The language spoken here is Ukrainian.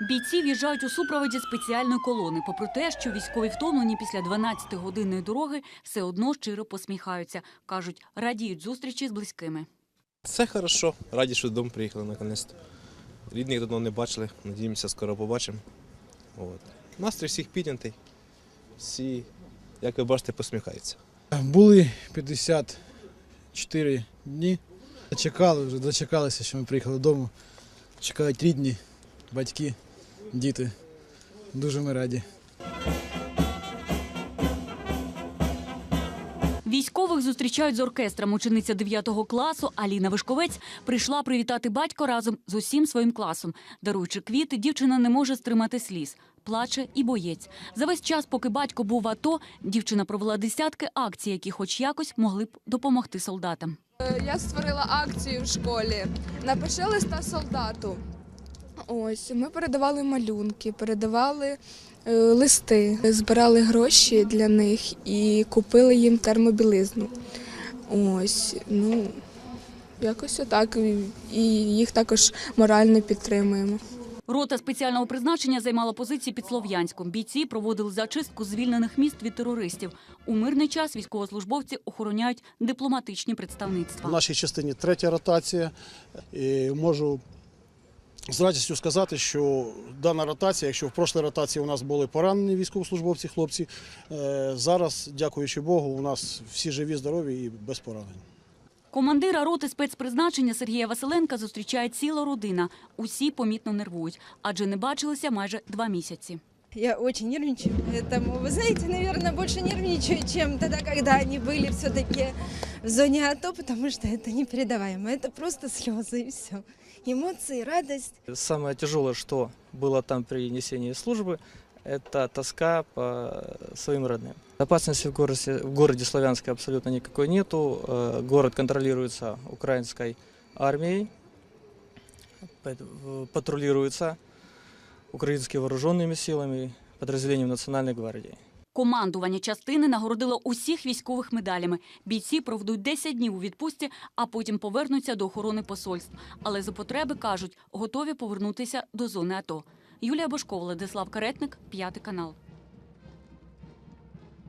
Бійці в'їжджають у супроводі спеціальної колони. Попри те, що військові втомлені після 12-годинної дороги, все одно щиро посміхаються. Кажуть, радіють зустрічі з близькими. Все хорошо. Раді, що додому приїхали наконець-то. Рідних давно не бачили. Надіємося, скоро побачимо. От. Настрій всіх піднятий. Всі, як ви бачите, посміхаються. Були 54 дні. Чекали вже, дочекалися, що ми приїхали додому. Чекають рідні, батьки, діти. Дуже ми раді. Військових зустрічають з оркестром. Учениця 9 класу Аліна Вишковець прийшла привітати батько разом з усім своїм класом. Даруючи квіти, дівчина не може стримати сліз. Плаче і боєць. За весь час, поки батько був в АТО, дівчина провела десятки акцій, які хоч якось могли б допомогти солдатам. Я створила акцію в школі. Напиши листа солдату. Ось ми передавали малюнки, передавали е, листи, збирали гроші для них і купили їм термобілизну. Ось, ну якось отак. І їх також морально підтримуємо. Рота спеціального призначення займала позиції під Слов'янськом. Бійці проводили зачистку звільнених міст від терористів. У мирний час військовослужбовці охороняють дипломатичні В представництва. нашій частині третя ротація. І можу з радістю сказати, що дана ротація, якщо в прошлій ротації у нас були поранені військовослужбовці, хлопці, е, зараз, дякуючи Богу, у нас всі живі, здорові і без поранень. Командира роти спецпризначення Сергія Василенка зустрічає ціла родина. Усі помітно нервують, адже не бачилися майже два місяці. Я очень нервничаю, поэтому, вы знаете, наверное, больше нервничаю, чем тогда, когда они были все-таки в зоне АТО, потому что это непередаваемо, это просто слезы и все. Эмоции, радость. Самое тяжелое, что было там при несении службы, это тоска по своим родным. Опасности в городе, в городе Славянске абсолютно никакой нету. Э, Город контролируется украинской армией, поэт- патрулируется украинскими вооруженими силами, підрозділенням Національної гвардії. Командування частини нагородило усіх військових медалями. Бійці проведуть 10 днів у відпустці, а потім повернуться до охорони посольств. Але за потреби кажуть, готові повернутися до зони АТО. Юлія Бошкова, Владислав Каретник, п'ятий канал.